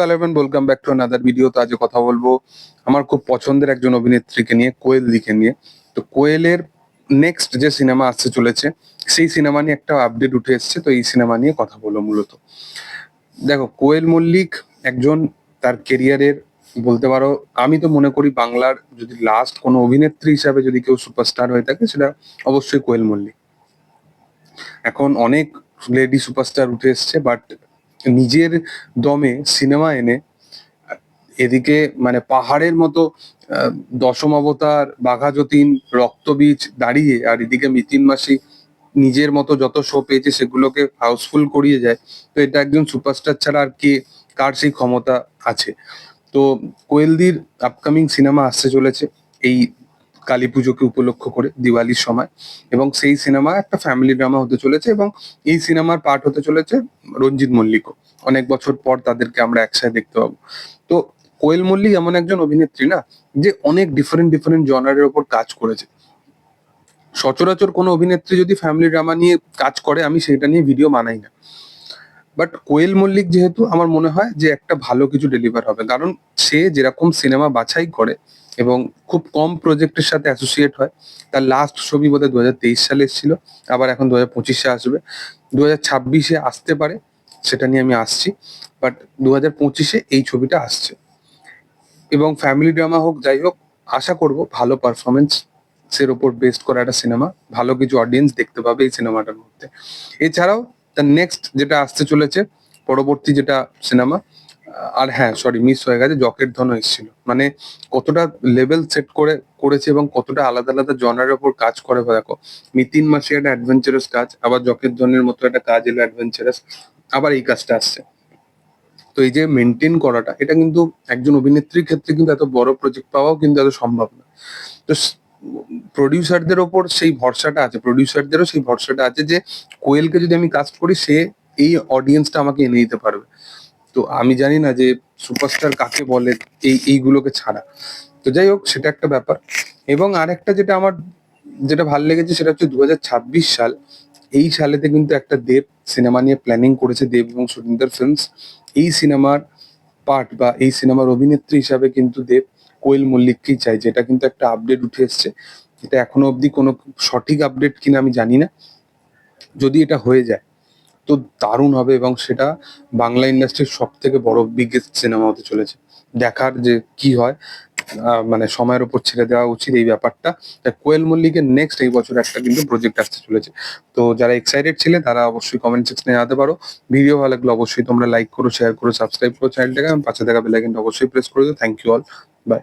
Welcome back to another video তো আজকে কথা বলব আমার খুব পছন্দের একজন অভিনেত্রীকে নিয়ে কোয়েল দিকে নিয়ে। তো কোয়েলের নেক্সট যে সিনেমা আসতে চলেছে, সেই সিনেমা নিয়ে একটা আপডেট উঠে এসেছে। তো এই সিনেমা নিয়ে কথা বলো মূলত। দেখো, কোয়েল মল্লিক একজন তার কেরিয়ারের বলতে পারো, আমি তো মনে করি বাংলার যদি লাস্ট কোনো অভিনেত্রী হিসাবে যদি কেউ সুপারস্টার হয়ে থাকে, সেটা অবশ্যই কোয়েল মল্লিক। এখন অনেক লেডি সুপারস্টার উঠে এসছে বাট নিজের দমে সিনেমা এনে এদিকে মানে পাহাড়ের মতো দশম অবতার, বাঘা যতীন, রক্তবীজ দাঁড়িয়ে আর এদিকে মিতিন মাসি নিজের মতো যত শো পেয়েছে সেগুলোকে হাউসফুল করিয়ে যায়। তো এটা একজন সুপারস্টার ছাড়া আর কে, কার সেই ক্ষমতা আছে? তো কোয়েলদির আপকামিং সিনেমা আসতে চলেছে। এই কালী পুজোকে উপলক্ষ করে দিওয়ালির সময়। এবং সেই সিনেমা একটা ফ্যামিলি ড্রামা হতে চলেছে এবং এই সিনেমার পার্ট হতে চলেছে রঞ্জিত মল্লিকও। অনেক বছর পর তাদেরকে আমরা একসাথে দেখতে পাবো। তো কোয়েল মল্লিক এমন একজন অভিনেত্রী না, যে অনেক ডিফারেন্ট ডিফারেন্ট জনারের ওপর কাজ করেছে। সচরাচর কোনো অভিনেত্রী যদি ফ্যামিলি ড্রামা নিয়ে কাজ করে, আমি সেটা নিয়ে ভিডিও বানাই না। বাট কোয়েল মল্লিক যেহেতু আমার মনে হয় যে একটা ভালো কিছু ডেলিভার হবে। কারণ সে যেরকম সিনেমা বাছাই করে এবং খুব কম প্রজেক্টের সাথে অ্যাসোসিয়েট হয়। তার লাস্ট ছবি বোধহয় দু হাজার তেইশ সালে এসেছিল, আবার এখন দু হাজার পঁচিশে আসবে। দু হাজার ছাব্বিশে আসতে পারে, সেটা নিয়ে আমি আসছি বাট দু হাজার পঁচিশে এই ছবিটা আসছে। এবং ফ্যামিলি ড্রামা হোক, যাই হোক, আশা করব ভালো পারফরমেন্স এর ওপর বেস্ট করা একটা সিনেমা ভালো কিছু অডিয়েন্স দেখতে পাবে এই সিনেমাটার মধ্যে। এছাড়াও তার নেক্সট যেটা আসতে চলেছে, পরবর্তী যেটা সিনেমা আর হ্যাঁ সরি মিস হয়ে গেছে জকের ধন এসেছিল। মানে কতটা লেভেল সেট করে, করেছে এবং কতটা আলাদা আলাদা জনারের ওপর কাজ করে দেখো। মিতিন মাসি একটা অ্যাডভেঞ্চারাস কাজ, আবার জকের ধনের মতো একটা কাজ এলো অ্যাডভেঞ্চারাস আবার এই কাজটা আসছে। তো এই যে মেনটেন করাটা, এটা কিন্তু একজন অভিনেত্রীর ক্ষেত্রে কিন্তু এত বড় প্রজেক্ট পাওয়াও কিন্তু এত সম্ভব না। তো প্রডিউসারদের ওপর সেই ভরসাটা আছে প্রডিউসারদেরও সেই ভরসাটা আছে যে কোয়েলকে যদি আমি কাস্ট করি, সে এই অডিয়েন্সটা আমাকে এনে দিতে পারবে। তো আমি জানি না যে সুপারস্টার কাকে বলে এই, এইগুলোকে ছাড়া। তো যাই হোক, সেটা একটা ব্যাপার। এবং আরেকটা যেটা আমার, যেটা ভালো লেগেছে, সেটা হচ্ছে দু হাজার ছাব্বিশ সাল। এই সালেতে কিন্তু একটা দেব সিনেমা নিয়ে প্ল্যানিং করেছে দেব এবং সুরিন্দর ফিল্মস এই সিনেমার পার্ট বা এই সিনেমার অভিনেত্রী হিসাবে কিন্তু দেব কোয়েল মল্লিককেই চাই, যেটা কিন্তু একটা আপডেট উঠে এসছে। এটা এখনও অবধি কোনো সঠিক আপডেট কিনা আমি জানি না। যদি এটা হয়ে যায় তো দারুণ হবে এবং সেটা বাংলা ইন্ডাস্ট্রির সব থেকে বড় বিগেস্ট সিনেমা হতে চলেছে। দেখার যে কি হয় মানে সময়ের উপর ছেড়ে দেওয়া উচিত এই ব্যাপারটা। কোয়েল মল্লিকের নেক্সট এই বছর একটা কিন্তু প্রজেক্ট আসতে চলেছে। তো যারা এক্সাইটেড ছিলে, তারা অবশ্যই কমেন্ট সেকশনে জানাতে পারো। ভিডিও ভালো লাগলে অবশ্যই তোমরা লাইক করো শেয়ার করো সাবস্ক্রাইব করো চ্যানেলটাকে পাশে থাকা বেলাইকনটা অবশ্যই প্রেস করে দিও। Thank you all by